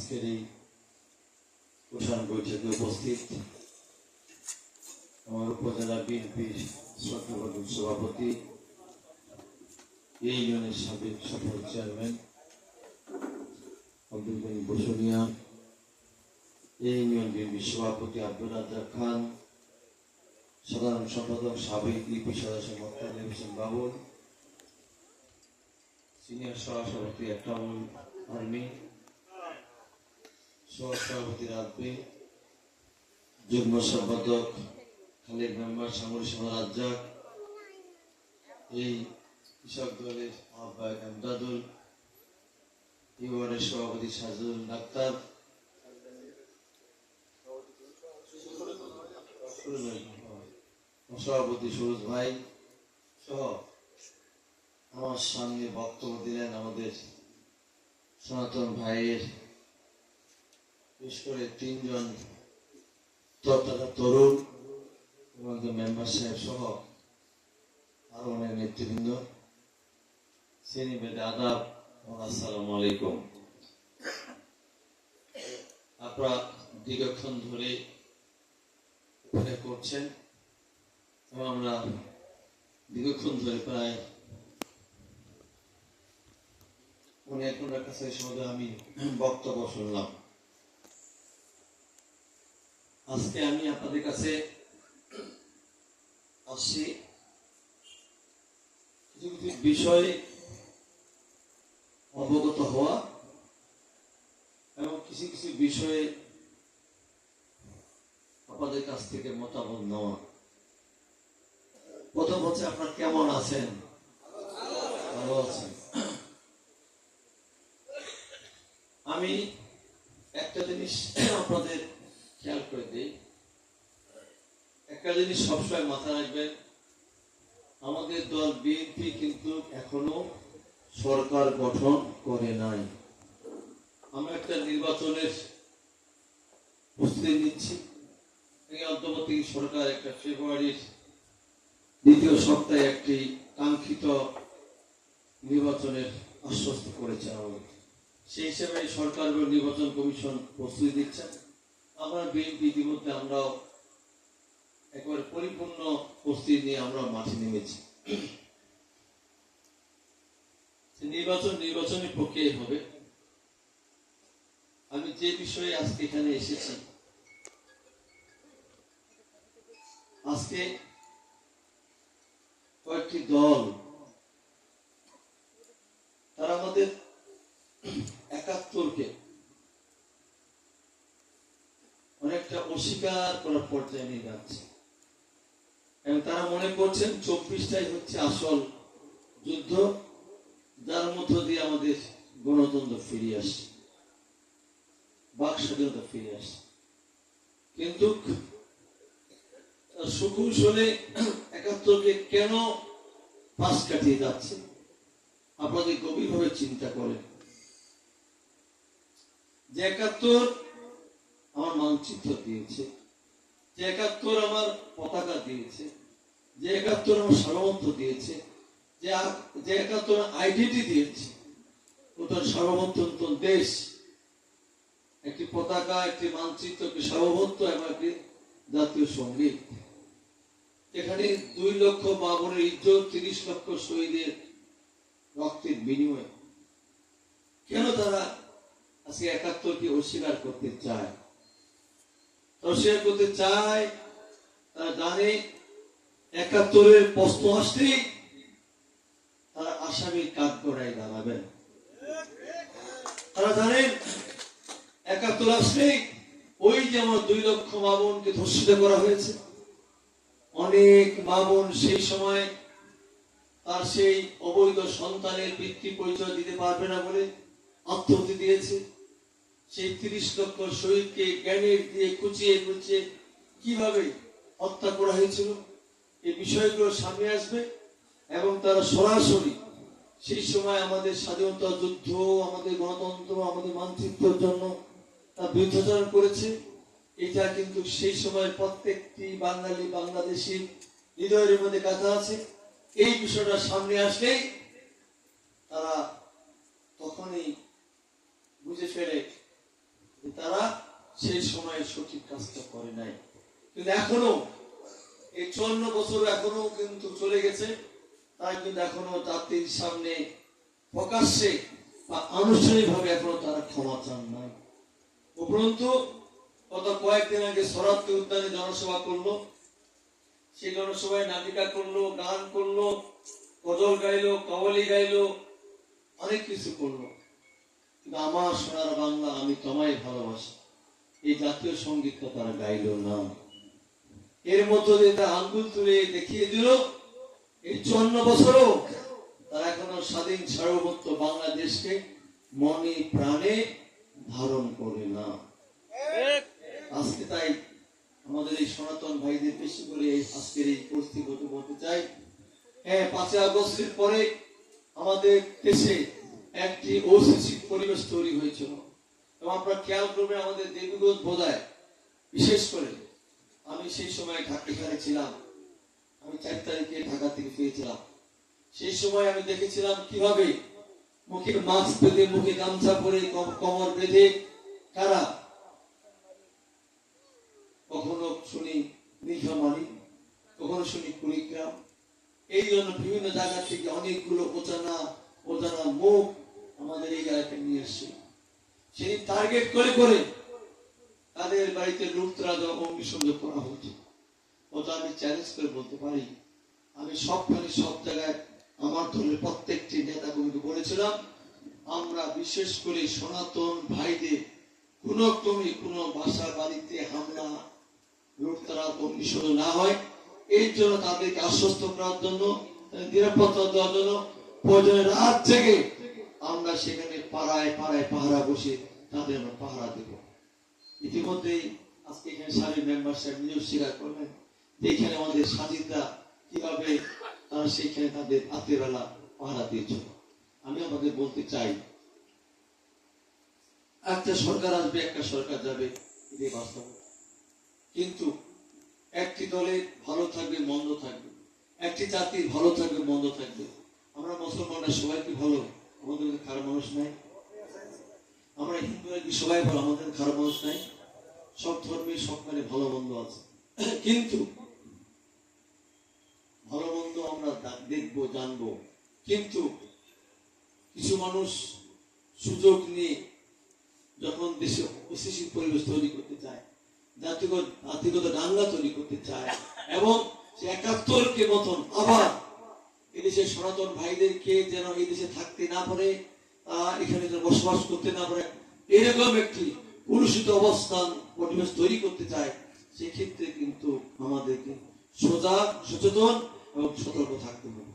আজকের এই প্রধান বৈঠকে উপস্থিত। আমার উপজেলা বিএনপির শ্রদ্ধাভাজন সভাপতি, এই ইউনিয়নের সাবেক সফল চেয়ারম্যান আব্দুল গনি বসুনিয়া, এই ইউনিয়ন বিএনপি সভাপতি আব্দুল রাজ্জাক খান, সাধারণ সম্পাদক সাবেক ইপি সদস্য মোহাম্মদ হোসেন বাবুল, সিনিয়র সহসভাপতি একটাউল আর্মি সহ সভাপতি রাব্বি, যুগ্ম সম্পাদক, খালিদ মেম্বার, সামরিক সভা রাজ্জাক এই কৃষক দলের আহ্বায়ক আমদাদুল ইউআরের সভাপতি সাজুল ডাক্তার। সভাপতি সুরজ ভাই সহ আমার সামনে বক্তব্য দিলেন আমাদের সনাতন ভাইয়ের তিনজন মেম্বার সহ অনেক নেতৃবৃন্দ। শ্রেণি আলাইকুম। ধরে এখানে করছেন এবং আমরা ধরে প্রায় ওনার কাছে আমি বক্তব্য শুনলাম। আজকে আমি আপনাদের কাছে আসছি কিছু কিছু বিষয়ে অবগত হওয়া এবং কিছু কিছু বিষয়ে আপনাদের কাছ থেকে মতামত নেওয়া। প্রথম হচ্ছে আপনার কেমন আছেন? ভালো আছেন। আমি একটা জিনিস আপনাদের খেয়াল করে দিই। একটা জিনিস সবসময় মাথায় রাখবেন, আমাদের দল বিএনপি কিন্তু এখনও সরকার গঠন করে নাই। আমরা একটা নির্বাচনের প্রস্তুতি নিচ্ছি। অন্তর্বর্তী সরকার একটা ফেব্রুয়ারির দ্বিতীয় সপ্তাহে একটি কাঙ্ক্ষিত নির্বাচনের আশ্বস্ত করেছে আমাদের। সেই হিসেবে সরকার নির্বাচন কমিশন প্রস্তুতি দিচ্ছেন আমরা বিএনপি ইতিমধ্যে আমরাও একেবারে পরিপূর্ণ প্রস্তুতি নিয়ে আমরা মাঠে নেমেছি। নির্বাচন নির্বাচনের প্রক্রিয়া হবে। আমি যে বিষয়ে আজকে এখানে এসেছি, আজকে কয়েকটি দল তারা আমাদের একাত্তরকে অনেকটা অস্বীকার করার পর্যায়ে নিয়ে যাচ্ছে। এবং তারা মনে করছেন চব্বিশটাই হচ্ছে আসল যুদ্ধ, যার মধ্য দিয়ে আমাদের গণতন্ত্র ফিরে আসে বাক স্বাধীনতা ফিরে আসে কিন্তু সুকৌশলে একাত্তরকে কেন পাশ কাটিয়ে যাচ্ছে? আপনাদের গভীরভাবে চিন্তা করেন। যে একাত্তর আমার মানচিত্র দিয়েছে। যে একাত্তর আমার পতাকা দিয়েছে, যে একাত্তর আমার সার্বভৌমত্ব দিয়েছে, যে একাত্তর আইডেন্টি দিয়েছে ওটার সার্বভৌমত্ব দেশ। একটি পতাকা, একটি মানচিত্র, একটি সার্বভৌমত্ব, এবং একটি জাতীয় সংগীত। এখানে দুই লক্ষ বাবরের ইজ্জত, তিরিশ লক্ষ শহীদের রক্তের বিনিময়ে। কেন তারা আজকে একাত্তরকে অস্বীকার করতে চায়? অস্বীকার করতে চায়, তারা জানে একাত্তরের প্রশ্ন আসলেই তারা আসামির কাঠ গড়ায় দাঁড়াবেন তারা জানেন, একাত্তর আসলেই ওই যেমন দুই লক্ষ মামুনকে ধর্ষিত করা হয়েছে। অনেক মামুন সেই সময় তার সেই অবৈধ সন্তানের পিতৃ পরিচয় দিতে পারবে না বলে আত্মহতি দিয়েছে। সেই তিরিশ লক্ষ শহীদকে গ্যানেট দিয়ে কুচিয়ে কুচিয়ে কীভাবে হত্যা করা হয়েছিল? এই বিষয়গুলো সামনে আসবে এবং তারা সরাসরি সেই সময় আমাদের স্বাধীনতা যুদ্ধ, আমাদের গণতন্ত্র, আমাদের মানচিত্রের জন্য তা বিরুদ্ধাচরণ করেছে। এটা কিন্তু সেই সময় প্রত্যেকটি বাঙালি, বাংলাদেশি হৃদয়ের মধ্যে কাঁথা আছে। এই বিষয়টা সামনে আসলেই তারা তখনই বুঝে ফেলে তারা সেই সময় সঠিক কাজটা করে নাই। কিন্তু এখনও, এই চুয়ান্ন বছর এখনও কিন্তু চলে গেছে। তাই কিন্তু এখনও জাতির সামনে প্রকাশ্যে বা আনুষ্ঠানিকভাবে এখনও তারা ক্ষমা চান নাই। উপরন্তু, গত কয়েকদিন আগে শরৎকে উদ্যানে জনসভা করল। সেই জনসভায় নাটিকা করল, গান করল গজল গাইলো, কাওয়ালি গাইলো, অনেক কিছু করল। কিন্তু আমার সোনার বাংলা আমি তোমায় ভালোবাসি। এই জাতীয় সঙ্গীতটা তারা গাইলো না। এর মধ্যে দিয়ে তারা আঙ্গুল তুলে দেখিয়ে দিল, এই চুয়ান্ন বছরও তারা এখনও স্বাধীন সার্বভৌমত্ব বাংলাদেশকে মনে প্রাণে ধারণ করে না। আজকে তাই আমাদের এই সনাতন ভাইদের বেশি করে এই আজকের এই পরিস্থিতি বলতে চাই। হ্যাঁ পাঁচই আগস্টের পরে আমাদের দেশে একটি ওসিসি পরিবেশ তৈরি হয়েছিল। এবং আপনারা খেয়াল করবেন আমাদের দেবীগঞ্জ বোধায় বিশেষ করে আমি সেই সময় ঢাকা ছিলাম। আমি চার তারিখে ঢাকা থেকে ফিরেছিলাম। সেই সময় আমি দেখেছিলাম কীভাবে মুখে মাস্ক বেঁধে, মুখে গামছা পরে, কম- কোমর বেঁধে কারা কখনো শুনি নীলফামারি কখনো শুনি কুড়িগ্রাম। এই জন্য বিভিন্ন জায়গা থেকে অনেকগুলো অজানা অজানা মুখ আমাদের এই জায়গাতে নিয়ে এসছে। সেই টার্গেট করে করে তাদের বাড়িতে লুটতরা দেওয়া অগ্নিসংযোগ করা হচ্ছে ওটা আমি চ্যালেঞ্জ করে বলতে পারি, আমি সবখানে সব জায়গায় আমার দলের প্রত্যেকটি নেতা কর্মীকে বলেছিলাম, আমরা বিশেষ করে সনাতন ভাইদের কোন ক্রমে কোন বাসা বাড়িতে হামলা লুটতরা অগ্নিসংযোগ না হয়। এই জন্য তাদেরকে আশ্বস্ত করার জন্য, নিরাপত্তা দেওয়ার জন্য প্রয়োজনে রাত জেগে আমরা সেখানে পাড়ায় পাড়ায় পাহারা বসে তাদের আমরা পাহারা দেব। ইতিমধ্যেই আজকে এখানে সারি মেম্বার সাহেব নিজেও স্বীকার করলেন যে এখানে আমাদের সাজিদরা কীভাবে তারা সেইখানে তাদের রাতের বেলা পাহারা দিয়েছিল আমি আমাদের বলতে চাই, একটা সরকার আসবে, একটা সরকার যাবে বাস্তব। কিন্তু একটি দলে ভালো থাকবে, মন্দ থাকবে। একটি জাতির ভালো থাকবে, মন্দ থাকবে। আমরা মুসলমানরা সবাই কি ভালো? আমাদের খারাপ মানুষ নাই। আমরা হিন্দুরা সবাই ভালো, আমাদের খারাপ মানুষ নাই? সব ধর্মে সবখানে ভালো মন্দ আছে। কিন্তু ভালো মন্দ আমরা দেখব, জানব। কিন্তু কিছু মানুষ সুযোগ নিয়ে যখন দেশে অস্থিতিশীল পরিবেশ তৈরি করতে চায়, জাতিগত জাতিগত দাঙ্গা তৈরি করতে চায়, এবং সে একাত্তরকে মতন আবার এদেশের সনাতন ভাইদেরকে যেন এই দেশে থাকতে না পারে এখানে যেন বসবাস করতে না পারে, এরকম একটি কলুষিত অবস্থান পরিবেশ তৈরি করতে চায়, সেক্ষেত্রে কিন্তু আমাদেরকে সজাগ সচেতন এবং সতর্ক থাকতে হবে।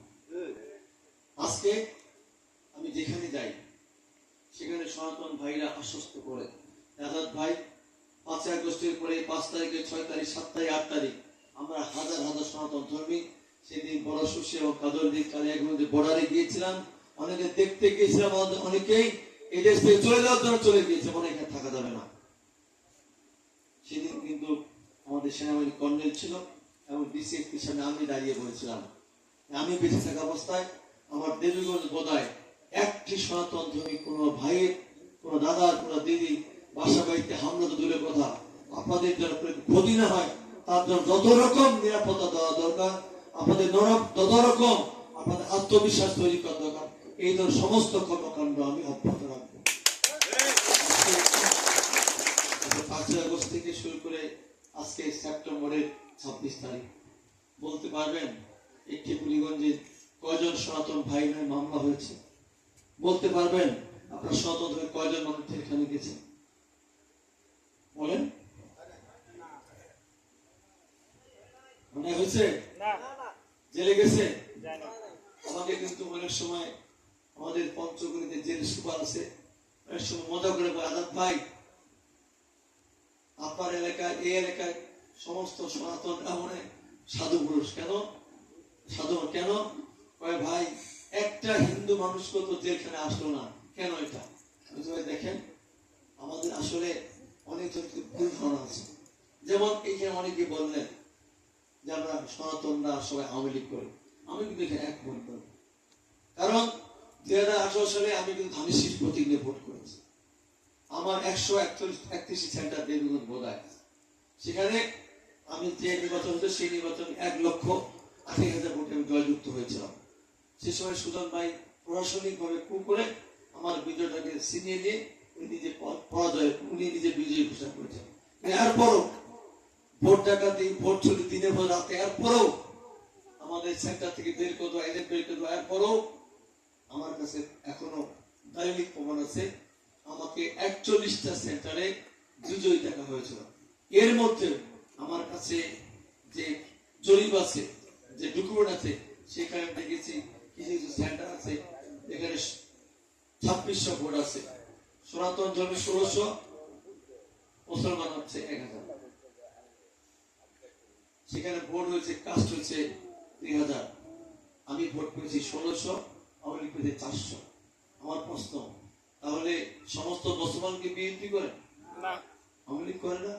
আজকে আমি যেখানে যাই, সেখানে সনাতন ভাইরা আশ্বস্ত করে আজাদ ভাই, পাঁচই আগস্টের পরে পাঁচ তারিখে ছয় তারিখ, সাত তারিখ, আট তারিখ, আমরা হাজার হাজার সনাতন ধর্মী সেদিন এবং দিন কালিয়াগঞ্জে বর্ডারে গিয়েছিলাম, অনেকে দেখতে গিয়েছিলাম অনেকেই থেকে চলে যাওয়ার জন্য চলে গিয়েছে থাকা যাবে না। সেদিন কিন্তু আমাদের সেনাবাহিনী কর্নেল ছিল এবং সামনে আমি দাঁড়িয়ে বলেছিলাম আমি বেঁচে থাকা অবস্থায় আমার দেবীগঞ্জ বোধায় একটি সনাতন ধর্মী কোনো ভাইয়ের, কোনো দাদার, কোনো দিদি বাসা বাড়িতে হামলা তো দূরের কথা। আপনাদের যেন ক্ষতি না হয়, তার জন্য যত রকম নিরাপত্তা দেওয়া দরকার আপনাদের নরম যত রকম, আপনাদের আত্মবিশ্বাস তৈরি করা দরকার। এই ধরনের সমস্ত কর্মকাণ্ড আমি অব্যাহত রাখব। পাঁচই আগস্ট থেকে শুরু করে আজকে সেপ্টেম্বরের ছাব্বিশ তারিখ। বলতে পারবেন, একটি কুড়িগঞ্জে কয়জন সনাতন ভাই নয় মামলা হয়েছে? বলতে পারবেন, আপনার সনাতন ধর্মে কয়জন মানুষ এখানে গেছে? বলেন। মনে হয়েছে? জেলে গেছে? আমাকে কিন্তু অনেক সময় আমাদের পঞ্চগড়িতে জেল সুপার আছে। অনেক সময় মজা করে আজাদ ভাই আপনার এলাকায় এই এলাকায় সমস্ত সনাতন মানে সাধু পুরুষ কেন? সাধু কেন? কয় ভাই একটা হিন্দু মানুষকে তো জেলখানে আসলো না। কেন এটা? দেখেন আমাদের আসলে অনেক ভুল ধারণা আছে। যেমন এইখানে অনেকে বললেন যে আমরা সনাতনরা সবাই আওয়ামী লীগ করি, আমি কিন্তু এখানে একমত নই। কারণ দুই হাজার আঠারো সালে আমি কিন্তু ধানের প্রতীক নিয়ে ভোট করেছি। আমার একশো একচল্লিশ, একত্রিশটি সেন্টার দেবীগঞ্জ বোধায় সেখানে আমি যে নির্বাচন হতো সেই নির্বাচন এক লক্ষ আশি হাজার ভোটে আমি জয়যুক্ত হয়েছিলাম। সে সময় সুজন ভাই প্রশাসনিক ভাবে কু করে আমার বিজয়টাকে ছিনিয়ে নিয়ে উনি নিজে পরাজয়, উনি নিজে বিজয়ী ঘোষণা করেছেন। এরপরও ভোট ডাকাতি ভোট চুরি দিনের পর রাতে, এরপরেও আমাদের সেন্টার থেকে বের করে দেওয়া এজেন্ট বের করে এরপরেও আমার কাছে এখনও দৈনিক প্রমাণ আছে। আমাকে একচল্লিশটা সেন্টারে বিজয়ী দেখা হয়েছিল। এর মধ্যে আমার কাছে যে জরিপ আছে, যে ডকুমেন্ট আছে, সেখানে দেখেছি কিছু কিছু সেন্টার আছে, এখানে ছাব্বিশশো ভোট আছে। সনাতন ধর্মে ষোলোশো, মুসলমান হচ্ছে এক হাজার। সেখানে ভোট হয়েছে কাস্ট হয়েছে দুই হাজার আমি ভোট পেয়েছি ষোলোশো আওয়ামী পেয়েছে চারশো। আমার প্রশ্ন তাহলে সমস্ত মুসলমানকে বিএনপি করে? আওয়ামী লীগ করে না?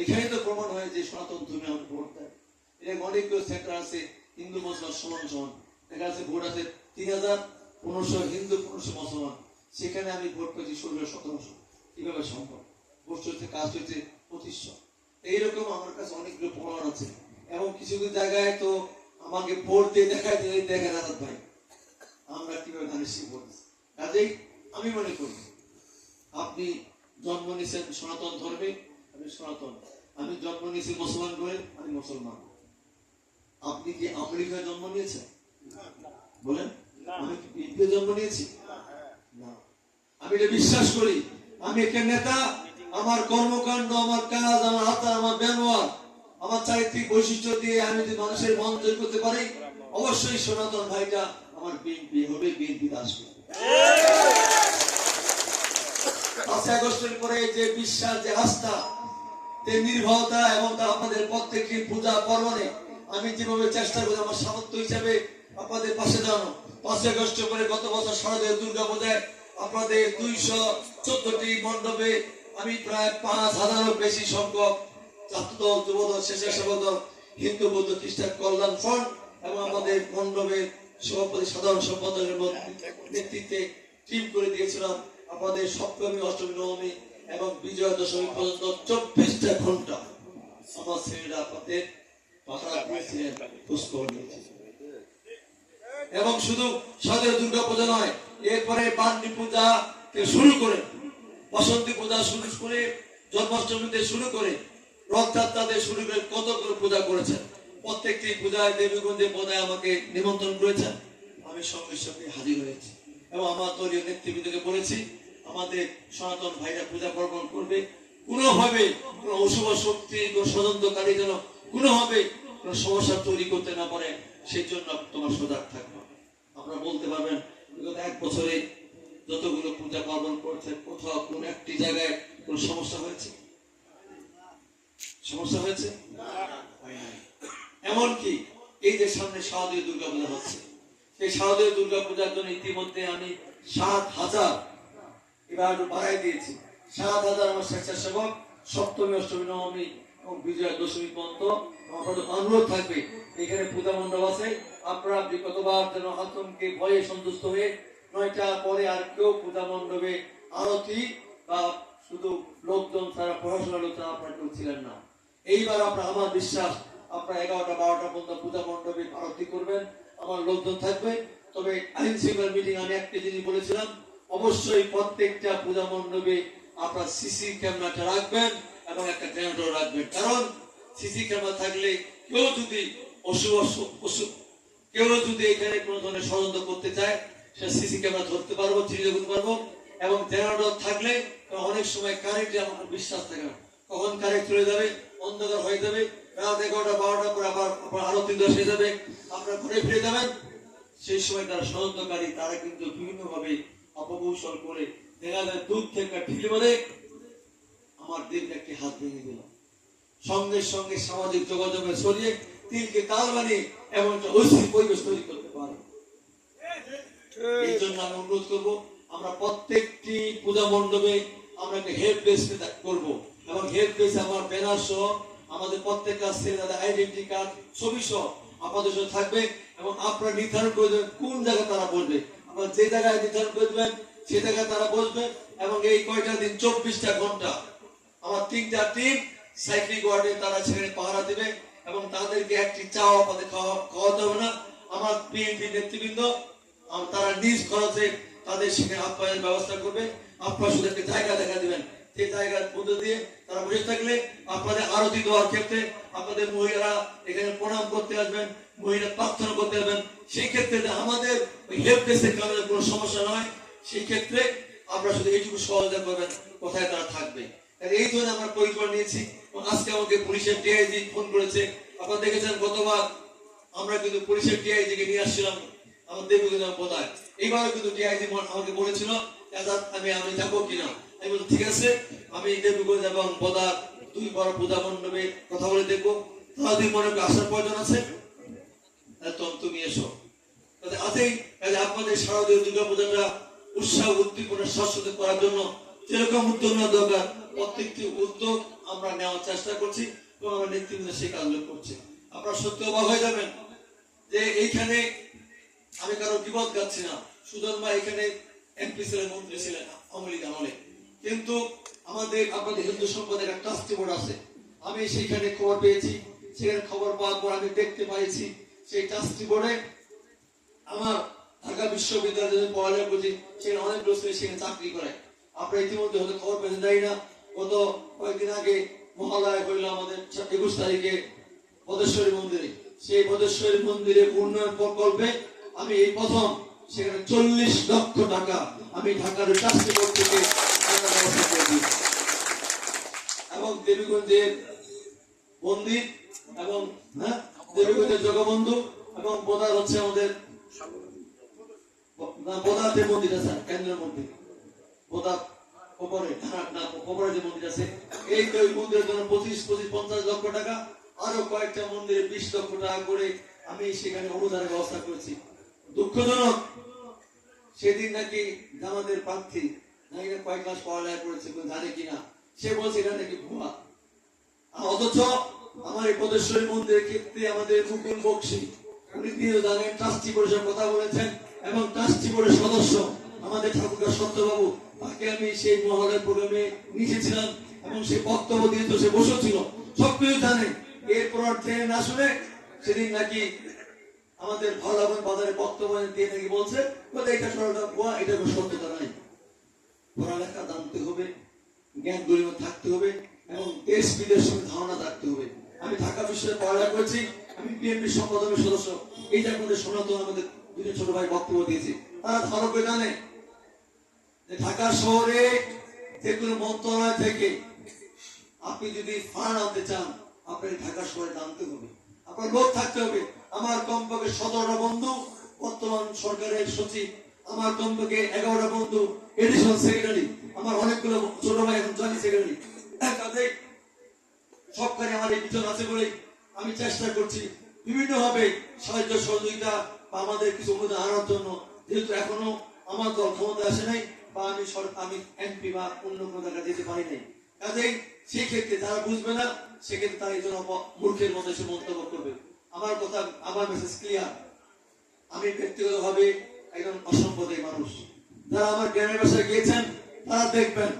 এখানে তো প্রমাণ হয় যে সনাতন ধর্মে আমার ভোট দেয়। এটা অনেক সেক্টর আছে হিন্দু মুসলমান সমান সমান। দেখা যাচ্ছে ভোট আছে তিন হাজার পনেরোশো হিন্দু পনেরোশো মুসলমান। সেখানে আমি ভোট পেয়েছি ষোলোশো সতেরোশো। কীভাবে সম্ভব? ভোট হচ্ছে কাজ হচ্ছে পঁচিশশো। এইরকম আমার কাছে অনেকগুলো প্রমাণ আছে। এবং কিছু কিছু জায়গায় তো আমাকে ভোট দিয়ে দিয়ে দেখা দাদা ভাই। আমরা কীভাবে ধানের শীষ কাজেই আমি মনে করি আপনি জন্ম নিয়েছেন সনাতন ধর্মে আমি সনাতন। আমি জন্ম নিয়েছি মুসলমান করে আমি মুসলমান। আপনি কি আমেরিকায় জন্ম নিয়েছেন? বলেন আমি কি জন্ম নিয়েছি? না। আমি এটা বিশ্বাস করি। আমি একটা নেতা আমার কর্মকাণ্ড, আমার কাজ, আমার হাতা, আমার ব্যবহার, আমার চারিত্রিক বৈশিষ্ট্য দিয়ে আমি যদি মানুষের মন জয় করতে পারি, অবশ্যই সনাতন ভাইটা আমার বিএনপি হবে, বিএনপি আসবে। আগস্টের পরে যে বিশ্বাস, যে আস্থা, যে নির্ভরতা এবং তা আপনাদের প্রত্যেকটি পূজা পর্বণে আমি যেভাবে চেষ্টা করি, আমার সামর্থ্য হিসাবে আপনাদের পাশে দাঁড়ানো। পাঁচই আগস্ট পরে গত বছর শারদীয় দুর্গা পূজায় আপনাদের দুইশো চোদ্দটি মণ্ডপে আমি প্রায় পাঁচ হাজারও বেশি সংখ্যক ছাত্রদল যুবদল স্বেচ্ছাসেবক হিন্দু বৌদ্ধ খ্রিস্টান কল্যাণ ফ্রন্ট এবং আমাদের মণ্ডপের সভাপতি, সাধারণ সম্পাদকের নেতৃত্বে টিম করে দিয়েছিলাম আপনাদের সপ্তমী, অষ্টমী, নবমী এবং বিজয়া দশমী পর্যন্ত চব্বিশটা ঘণ্টা আমার ছেলেরা আপনাদের পাহারা দিয়েছিলেন নিয়েছিলেন এবং শুধু সাদের দুর্গা পূজা নয়, এরপরে বান্ডি পূজা শুরু করে বসন্তী পূজা শুরু করে, জন্মাষ্টমীতে শুরু করে, রথযাত্রাতে শুরু করে কত করে পূজা করেছেন? প্রত্যেকটি পূজায় দেবীগঞ্জে বোধহয় আমাকে নিমন্ত্রণ করেছেন। আমি সঙ্গে সঙ্গে হাজির হয়েছি এবং আমার দলীয় নেতৃবৃন্দকে বলেছি, আমাদের সনাতন ভাইরা পূজা পার্বণ করবে। কোনোভাবে কোনো অশুভ শক্তি, কোনো ষড়যন্ত্রকারী যেন কোনোভাবে কোনো সমস্যা তৈরি করতে না পারে, সেই জন্য তোমার সজাগ থাকবে। আপনারা বলতে পারবেন এক বছরে যতগুলো পূজা পার্বণ করছে, কোথাও কোন একটি জায়গায় কোন সমস্যা হয়েছে? সমস্যা হয়েছে? এমনকি এই যে সামনে শারদীয় দুর্গা পূজা হচ্ছে, সেই শারদীয় দুর্গা পূজার জন্য ইতিমধ্যে আমি সাত হাজার, এবার বাড়াই দিয়েছি, সাত হাজার আমার স্বেচ্ছাসেবক, সপ্তমী, অষ্টমী, নবমী এবং বিজয়া দশমী পর্যন্ত আপনাদের অনুরোধ থাকবে, এখানে পূজা মণ্ডপ আছে, আপনারা বিগতবার যেন আতঙ্কে, ভয়ে সন্তুষ্ট হয়ে নয়টা পরে আর কেউ পূজা মণ্ডপে আরতি বা শুধু লোকজন ছাড়া পড়াশোনা লোক ছাড়া আপনারা কেউ ছিলেন না। এইবার আপনার আমার বিশ্বাস, আপনারা এগারোটা, বারোটা পর্যন্ত পূজা মণ্ডপে আরতি করবেন, আমার লোকজন থাকবে। তবে আইন শৃঙ্খলা মিটিং আমি একটা জিনিস বলেছিলাম, অবশ্যই প্রত্যেকটা পূজা মণ্ডপে আপনার সিসি ক্যামেরাটা রাখবেন এবং একটা জেনারেটর রাখবেন। কারণ সিসি ক্যামেরা থাকলে কেউ যদি অশুভ কেউ যদি এখানে কোনো ধরনের ষড়যন্ত্র করতে চায় ধরতে পারব পারব, এবং থাকলে অনেক সময় কারেন্টে আমার বিশ্বাস থাকে না। কখন কারেন্ট চলে যাবে, অন্ধকার হয়ে যাবে, রাত এগারোটা বারোটা পরে আবার আবার আরও দশ হয়ে যাবে, আপনারা ঘুরে ফিরে যাবেন। সেই সময় তারা ষড়যন্ত্রকারী তারা কিন্তু বিভিন্ন ভাবে অপকৌশল করে দেখা যায় দূর থেকে বলে আমার দিন একটি হাত ভেঙে দিল। সঙ্গে সঙ্গে সামাজিক যোগাযোগে ছড়িয়ে তিলকে তাল বানিয়ে এমন একটা ঐশ্বিক পরিবেশ তৈরি করতে পারে এই জন্য আমি অনুরোধ করব, আমরা প্রত্যেকটি পূজা মণ্ডপে আমরা একটা হেল্প ডেস্ক করব। এবং হেল্প পেয়েছে আমার ব্যানার সহ আমাদের প্রত্যেকটা ছেলেদের আইডেন্টি কার্ড ছবি সহ আপনাদের সাথে থাকবে এবং আপনারা নির্ধারণ করে দেবেন কোন জায়গায় তারা বসবে। আপনারা যে জায়গায় নির্ধারণ করে দেবেন, সে জায়গায় তারা বসবে এবং এই কয়টা দিন? চব্বিশটা ঘণ্টা। আমার তিনটা টিম সাইক্লিং ওয়ার্ডে তারা সেখানে পাহারা দেবে এবং তাদেরকে একটি চাও আপনাদের খাওয়া খাওয়াতে হবে না। আমার বিএনপি নেতৃবৃন্দ তারা নিজ খরচে তাদের সেখানে আপ্যায়নের ব্যবস্থা করবে। আপনারা শুধু একটা জায়গা দেখা দিবেন। সেই জায়গার মধ্যে দিয়ে তারা বসে থাকলে আপনাদের আরতি দেওয়ার ক্ষেত্রে আপনাদের মহিলারা এখানে প্রণাম করতে আসবেন, মহিলা প্রার্থনা করতে আসবেন। সেই ক্ষেত্রে আমাদের কারণে কোনো সমস্যা নয়, সেই ক্ষেত্রে আপনারা শুধু এইটুকু সহযোগিতা করবেন, কোথায় তারা থাকবে। এই জন্য আমরা পরিকল্পনা নিয়েছি আজকে আমাকে পুলিশের ডিআইজি ফোন করেছে। আপনারা দেখেছেন গতবার আমরা কিন্তু পুলিশের ডিআইজি কে নিয়ে আসছিলাম। আমার দেবীগঞ্জ বোধহয় এইবারও কিন্তু ডিআইজি আমাকে বলেছিল আমি আমি যাব কিনা? আমি বলছি ঠিক আছে, আমি দেবীগঞ্জ এবং বোদার দুই বড় পূজা মণ্ডপে কথা বলে দেখব। তারা দুই আসার প্রয়োজন আছে? তুমি এসো। কাজে আপনাদের শারদীয় দুর্গা পূজাটা উৎসাহ, উদ্দীপনা শাশ্বত করার জন্য যেরকম উদ্যোগ নেওয়া দরকার, প্রত্যেকটি উদ্যোগ আমরা নেওয়ার চেষ্টা করছি এবং আমরা নেতৃবৃন্দ সেই কাজগুলো করছি। আপনারা সত্যি অবাক হয়ে যাবেন যে এইখানে আমি কারও বিপদ গাচ্ছি না। সুজন ভাই এখানে এমপি ছিলেন, মন্ত্রী ছিলেন আমলে। কিন্তু আমাদের, আপনাদের হিন্দু একটা বোর্ড আছে। আমি সেইখানে খবর পেয়েছি, সেখানে খবর পাওয়ার পর আমি দেখতে পাইছি, সেই বোর্ডে আমার ঢাকা পড়ালেখা করছি সেখানে অনেক লোক ছেলে, সেখানে চাকরি করে। আপনারা ইতিমধ্যে হয়তো খবর পেয়েছেন জানি না, গত কয়েকদিন আগে মহালয়া হইল আমাদের একুশ তারিখে বদেশ্বরী মন্দিরে। সেই বদেশ্বরী মন্দিরের উন্নয়ন প্রকল্পে আমি এই প্রথম, সেখানে চল্লিশ লক্ষ টাকা আমি ঢাকার ট্রাস্টি বোর্ড থেকে এবং দেবীগঞ্জের মন্দির এবং হ্যাঁ দেবীগঞ্জের জগবন্ধু এবং বোদার হচ্ছে আমাদের যে মন্দির আছে, কেন্দ্রের মন্দির টাকা, আরও কয়েকটা মন্দিরে বিশ লক্ষ টাকা করে আমি সেখানে অনুদানের ব্যবস্থা করেছি। দুঃখজনক। সেদিন নাকি আমাদের প্রার্থী নাকি কয়েক মাস পড়ালেখা করেছে জানে কিনা সে বলছে এটা নাকি ভুয়া অথচ আমার এই পদেশ্বরী মন্দিরের ক্ষেত্রে আমাদের মুকুল বক্সি। কথা বলেছেন এবং ট্রাস্টি বোর্ডের সদস্য আমাদের ঠাকুরগার সত্যবাবু। তাকে আমি সেই মহলের প্রোগ্রামে নিয়েছিলাম এবং সে বক্তব্য দিয়ে তো সে বসেছিল। সবকিছু জানে। এরপর ট্রেনে না শুনে সেদিন নাকি আমাদের ভালো বাজারে বক্তব্য দিয়ে নাকি বলছে, বলে এটা সরকার ভুয়া এটা কোনো সত্যতা নাই। পড়ালেখা জানতে হবে, জ্ঞান গরিমা থাকতে হবে, এবং দেশ বিদেশ ধারণা থাকতে হবে। আমি ঢাকা বিশ্ববিদ্যালয়ে পড়ালেখা করেছি, আমি বিএনপি সম্পাদকের সদস্য। এইটা আমাদের সনাতন, আমাদের দুজন ছোট ভাই বক্তব্য দিয়েছে। তারা ভালো করে জানে ঢাকা শহরে যে কোনো মন্ত্রণালয় থেকে আপনি যদি ফান্ড আনতে চান, আপনাকে ঢাকা শহরে জানতে হবে। আপনার লোক থাকতে হবে। আমার কমপক্ষে সতেরোটা বন্ধু, বর্তমান সরকারের সচিব, আমার কমপক্ষে এগারোটা বন্ধু এডিশনাল সেক্রেটারি আমার অনেকগুলো ছোট ভাই এখন জয়েন্ট সেক্রেটারি কাজে সবখানে আমার এই পিছন আছে বলে আমি চেষ্টা করছি বিভিন্ন ভাবে সাহায্য, সহযোগিতা বা আমাদের কিছু অনুদান আনার জন্য। যেহেতু এখনও আমার দল ক্ষমতা আসে নাই বা আমি আমি এমপি বা অন্য কোনো জায়গায় যেতে পারি নাই। কাজেই সেই ক্ষেত্রে যারা বুঝবে না, সেক্ষেত্রে তারা এই জন্য মূর্খের মতো এসে মন্তব্য করবে। আমার কথা, আমার মেসেজ ক্লিয়ার আমি ব্যক্তিগতভাবে একজন অসম্পদের মানুষ। যারা আমার গ্রামের বাসায় গিয়েছেন, তারা দেখবেন,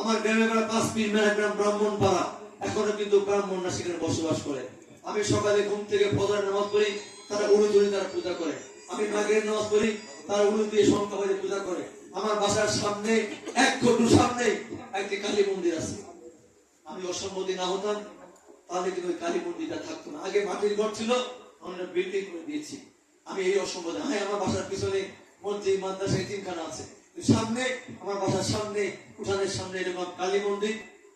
আমার গ্রামের বাড়া পাঁচ পিস মেলা গ্রাম ব্রাহ্মণ পাড়া। এখনও কিন্তু ব্রাহ্মণরা সেখানে বসবাস করে। আমি সকালে ঘুম থেকে ফজর নামাজ পড়ি, তারা উড়ু ধরে তারা পূজা করে। আমি মাগের নামাজ পড়ি, তারা উড়ু দিয়ে সংখ্যা বাজে পূজা করে। আমার বাসার সামনে, এক কোটু সামনে একটি কালী মন্দির আছে। আমি অসম্মতি না হতাম তাহলে কিন্তু ওই কালী মন্দিরটা থাকতো না। আগে মাটির ঘর ছিল, আমরা বিল্ডিং করে দিয়েছি। আমি এই অসম্মতি হ্যাঁ আমার বাসার পিছনে মসজিদ মাদ্রাসা তিনখানা আছে। সামনে, আমার বাসার সামনে, উঠানের সামনে এরকম কালী মন্দির।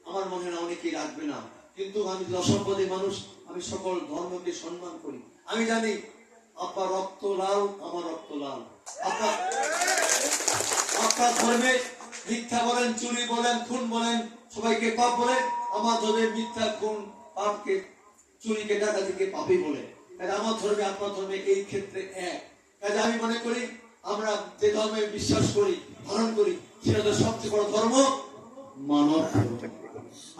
আমার মনে হয় অনেকেই রাখবে না। কিন্তু আমি যে অসম্পদের মানুষ, আমি সকল ধর্মকে সম্মান করি। আমি জানি, আপনার রক্ত লাল, আমার রক্ত লাল। আপনার আপনার ধর্মে মিথ্যা বলেন, চুরি বলেন, খুন বলেন, সবাইকে পাপ বলেন, আমার ধর্মে মিথ্যা, খুন পাপকে, চুরিকে, ডাকাতিকে পাপই বলে। আমার ধর্মে, আপনার ধর্মে এই ক্ষেত্রে এক। কাজে আমি মনে করি, আমরা যে ধর্মে বিশ্বাস করি ধারণ করি, সেটা তো সবচেয়ে বড় ধর্ম, মানব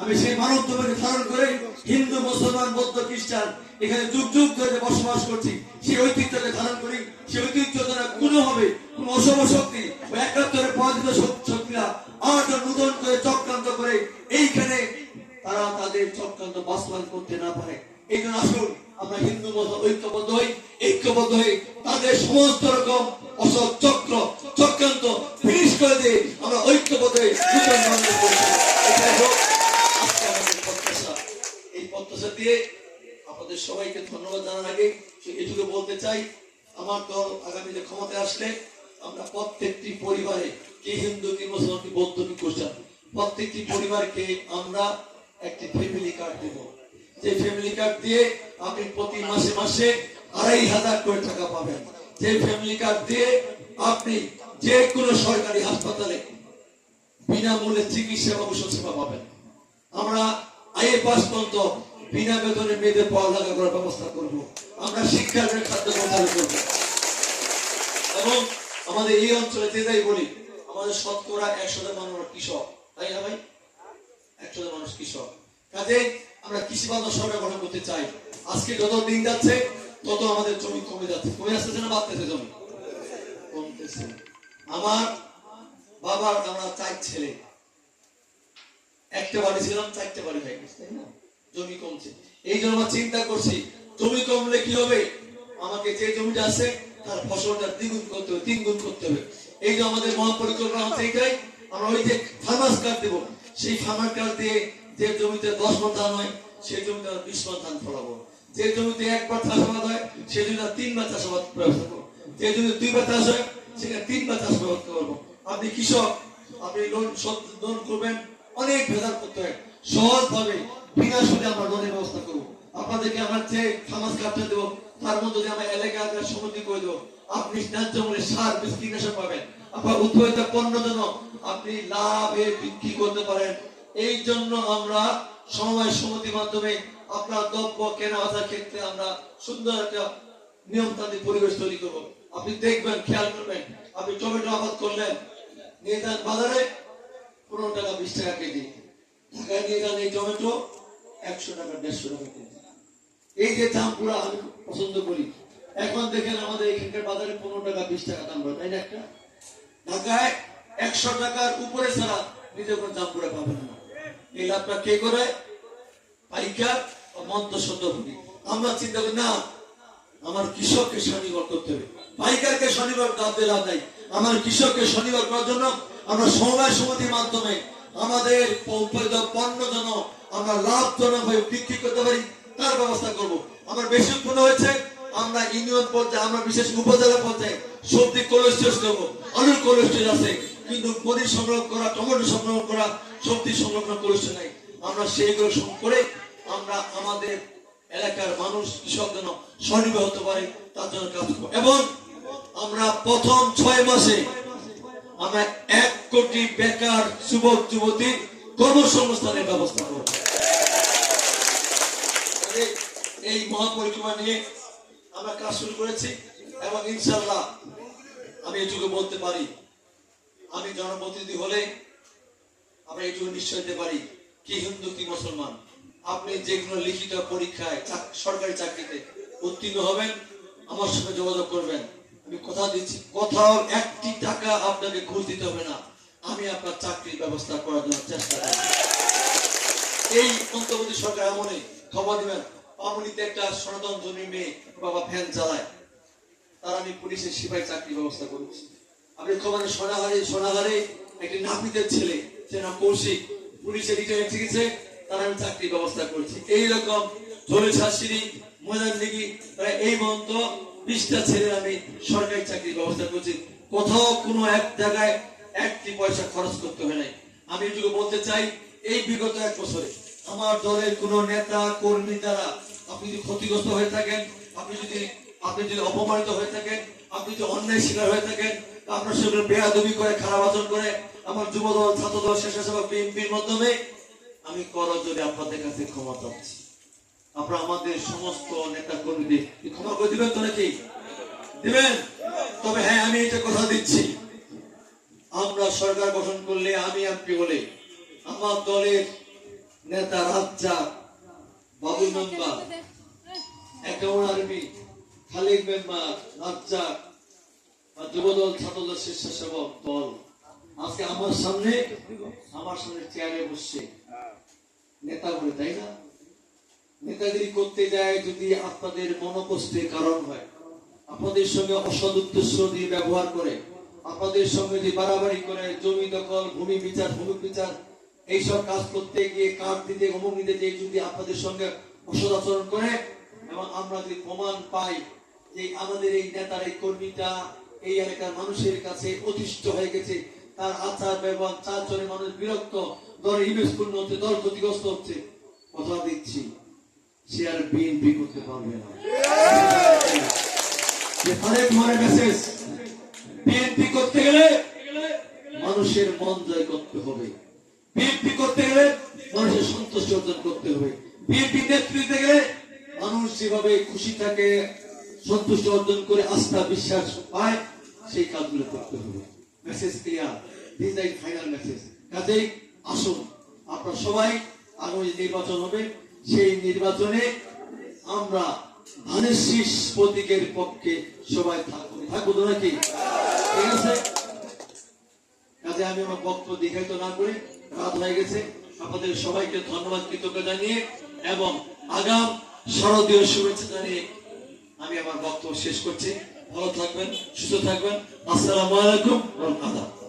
আমি সেই মানবত্বকে ধারণ করে হিন্দু, মুসলমান, বৌদ্ধ, খ্রিস্টান, এখানে যুগ যুগ ধরে বসবাস করছি, সেই ঐতিহ্যকে ধারণ করি, সেই ঐতিহ্য দ্বারা কোনো হবে, কোন অশুভ শক্তি ও একাত্তরে পরাজিত শক্তিরা আর নূতন করে চক্রান্ত করে এইখানে তারা তাদের চক্রান্ত বাস্তবায়ন করতে না পারে। এই জন্য আসুন, আমরা হিন্দু মুসলমান ঐক্যবদ্ধ হই। ঐক্যবদ্ধ হই তাদের সমস্ত রকম অসৎ চক্র, চক্রান্ত ফিনিশ করে দিয়ে আমরা ঐক্যবদ্ধ প্রত্যাশা। এই প্রত্যাশা দিয়ে সবাইকে ধন্যবাদ জানার আগে এটুকু বলতে চাই, আমার দল আগামীতে ক্ষমতায় আসলে আমরা প্রত্যেকটি পরিবারে কি হিন্দু, কি মুসলমান, কি বৌদ্ধ, কি খ্রিস্টান, প্রত্যেকটি পরিবারকে আমরা একটি ফ্যামিলি কার্ড দেব। যে ফ্যামিলি কার্ড দিয়ে আপনি প্রতি মাসে মাসে আড়াই হাজার করে টাকা পাবেন। যে ফ্যামিলি কার্ড দিয়ে আপনি যে কোনো সরকারি হাসপাতালে বিনামূল্যে চিকিৎসা এবং সেবা পাবেন। আমরা আইএ পাস পর্যন্ত বিনা বেতনে মেয়েদের পড়ালেখা করার ব্যবস্থা করব। আমরা শিক্ষার খাদ্য প্রচার করব। এবং আমাদের এই অঞ্চলে যেটাই বলি, আমাদের শতকরা একশো মানুষ কৃষক। তাই না ভাই? একশো মানুষ কৃষক। কাজে আমরা কৃষি বান্ধব সরকার গঠন করতে চাই। আজকে যত দিন যাচ্ছে, তত আমাদের জমি কমে যাচ্ছে। কমে আসতেছে না, বাড়তেছে জমি? কমতেছে আমার বাবার আমরা চার ছেলে। একটা বাড়ি ছিলাম, চারটে বাড়ি হয়ে গেছে, তাই না? জমি কমছে। এই জন্য আমরা চিন্তা করছি, জমি কমলে কি হবে? আমাকে যে জমিটা আছে, তার ফসলটা দ্বিগুণ করতে হবে তিন গুণ করতে হবে। এই যে আমাদের মহাপরিকল্পনা হচ্ছে এইটাই আমরা ওই যে ফার্মার্স কার্ড দেবো। সেই ফার্মার দিয়ে যে জমিতে দশ মন ধান হয় সেই জমিতে আমরা বিশ মন ধান ফলাবো। যে জমিতে একবার চাষাবাদ হয় সেই জমিতে তিনবার চাষাবাদ ব্যবস্থা করব যে জমিতে দুইবার চাষ হয়, সেখানে তিনবার চাষাবাদ করব আপনি কৃষক, আপনি লোন লোন করবেন, অনেক ভেজাল করতে হয়। সহজ ভাবে বিনা সুদে আমরা লোনের ব্যবস্থা করব। আপনাদেরকে আমার যে সমাজ কার্ডটা দেবো, তার মধ্যে দিয়ে আমরা এলাকার সমিতি করে দেবো, আপনি ন্যায্য মূল্যে সার বীজ কীটনাশক পাবেন। আপনার উৎপাদিত পণ্য যেন আপনি লাভে বিক্রি করতে পারেন। এই জন্য আমরা সমবায় সমিতির মাধ্যমে আপনার দ্রব্য কেনা বেচার ক্ষেত্রে আমরা সুন্দর একটা নিয়মতান্ত্রিক পরিবেশ তৈরি করব। আপনি দেখবেন, খেয়াল করবেন, আপনি টমেটো আবাদ করলেন, নিয়ে যান বাজারে, পনেরো টাকা, বিশ টাকা কেজি। ঢাকায় নিয়ে যান এই টমেটো, একশো টাকা, দেড়শো টাকা কেজি। এই যে দামগুলো আমি পছন্দ করি, এখন দেখেন আমাদের এখানকার বাজারে পনেরো টাকা, বিশ টাকা দাম হয়, তাই না একটা? ঢাকায় একশো টাকার উপরে ছাড়া নিজে কোনো দাম করে পাবেন না। এই লাভটা কে করে? পাইকার ও মন্দ আমরা চিন্তা করি, না, আমার কৃষককে স্বনির্ভর করতে হবে। পাইকারকে স্বনির্ভর দিয়ে লাভ নাই। আমার কৃষককে স্বনির্ভর করার জন্য আমরা সমবায় সমিতির মাধ্যমে আমাদের পণ্য যেন আমরা লাভজনক হয়ে বিক্রি করতে পারি, তার ব্যবস্থা করব। আমার বেশি উৎপন্ন হয়েছে আমরা ইউনিয়ন পর্যায়ে, আমরা বিশেষ উপজেলা পর্যায়ে সবজি কোল্ড স্টোরেজ করব, আলুর আছে, কিন্তু পনির সংগ্রহ করা, টমেটো সংগ্রহ করা, সবজি সংগ্রহ করা কোল্ড স্টোরেজ নাই। আমরা সেইগুলো করে আমরা আমাদের এলাকার মানুষ, কৃষক যেন স্বনির্ভর হতে পারে, তার জন্য কাজ করব। এবং আমরা প্রথম ছয় মাসে আমরা এক কোটি বেকার যুবক যুবতীর কর্মসংস্থানের ব্যবস্থা করব। এই মহাপরিক্রমা নিয়ে আমরা কাজ শুরু করেছি এবং ইনশাল্লাহ আমি এটুকু বলতে পারি। আমি জনপ্রতিনিধি হলে আমরা এটুকু নিশ্চয় দিতে পারি কি হিন্দু, কি মুসলমান। আপনি যে কোনো লিখিত পরীক্ষায় সরকারি চাকরিতে উত্তীর্ণ হবেন, আমার সঙ্গে যোগাযোগ করবেন। আমি কথা দিচ্ছি, কোথাও একটি টাকা আপনাকে ঘুষ দিতে হবে না। আমি আপনার চাকরির ব্যবস্থা করার জন্য চেষ্টা করব এই অন্তর্বর্তী সরকার এমনই খবর দিবেন। পামুনিতে একটা সনাতন জমি মেয়ে বাবা ভ্যান চালায়। তার আমি পুলিশের সিপাহী চাকরির ব্যবস্থা করেছি আপনি খবরে সোনাহারে সোনাহারে একটি নাপিতের ছেলে, সে নাম কৌশিক। পুলিশের রিটায়ার শিখেছে তার আমি চাকরির ব্যবস্থা করেছি। এইরকম ধরে শাসিনী ময়দান দিঘি, প্রায় এই পর্যন্ত বিশটা ছেলে আমি সরকারি চাকরির ব্যবস্থা করেছি। কোথাও কোনো এক জায়গায় একটি পয়সা খরচ করতে হয় নাই। আমি এটুকু বলতে চাই, এই বিগত এক বছরে আমার দলের কোন নেতা, কর্মী দ্বারা আপনি যদি ক্ষতিগ্রস্ত হয়ে থাকেন, আপনি যদি আপনি যদি অপমানিত হয়ে থাকেন, আপনি যদি অন্যায় শিকার হয়ে থাকেন আপনার সেগুলো বেয়াদবি করে, খারাপ আচরণ করে, আমার যুব দল, ছাত্র দল, স্বেচ্ছাসেবক বিএনপির মাধ্যমে আমি করজোরে আপনাদের কাছে ক্ষমা চাচ্ছি। আপনারা আমাদের সমস্ত নেতা কর্মীদের ক্ষমা করে দিবেন তো নাকি? দিবেন? তবে হ্যাঁ আমি এটা কথা দিচ্ছি। আমরা সরকার গঠন করলে আমি এমপি হলে আমার দলের নেতা রাজ্জাক বাবু মেম্বার একাউন্ট আর্মি খালিদ মেম্বার রাজ্জাক আর যুবদল ছাত্রদল স্বেচ্ছাসেবক দল। আজকে আমার সামনে আমার সামনে চেয়ারে বসছে নেতা তাই না? নেতাগিরি করতে যায় যদি আপনাদের মনোকষ্টের কারণ হয়। আপনাদের সঙ্গে অসৎ উদ্দেশ্য দিয়ে ব্যবহার করে, আপনাদের সঙ্গে যে বাড়াবাড়ি করে, জমি দখল, ভূমি বিচার ভূমি বিচার, এইসব কাজ করতে গিয়ে কাঠ দিতে, অমুক দিতে যদি আপনাদের সঙ্গে অসৎ আচরণ করে, এবং আমরা যদি প্রমাণ পাই যে আমাদের এই নেতার, এই কর্মীটা এই এলাকার মানুষের কাছে অতিষ্ঠ হয়ে গেছে, তার আচার ব্যবহার চার চলে মানুষ বিরক্ত দল ইমেজ পূর্ণ হচ্ছে দল ক্ষতিগ্রস্ত হচ্ছে। কথা দিচ্ছি, সে আর বিএনপি করতে পারবে না। করতে গেলে মানুষের মন জয় করতে হবে। বিএনপি করতে গেলে মানুষের সন্তুষ্টি অর্জন করতে হবে। বিএনপি নেতৃত্বে গেলে মানুষ যেভাবে খুশি থাকে, সন্তুষ্টি অর্জন করে আস্থা, বিশ্বাস পায়, সেই কাজগুলো করতে হবে। Message clear this is final message কাজেই আসুন, আপনারা সবাই আগামী নির্বাচন হবে, সেই নির্বাচনে আমরা ধানের শীষ প্রতীকের পক্ষে সবাই থাকব। থাকব তো নাকি? ঠিক আছে? কাজে আমি আমার বক্তব্য দীর্ঘায়িত না করে রাত হয়ে গেছে। আপনাদের সবাইকে ধন্যবাদ কৃতজ্ঞ জানিয়ে এবং আগাম শারদীয় শুভেচ্ছা জানিয়ে আমি আমার বক্তব্য শেষ করছি। ভালো থাকবেন, সুস্থ থাকবেন। আসসালামু আলাইকুম রাহমাতুল্লাহ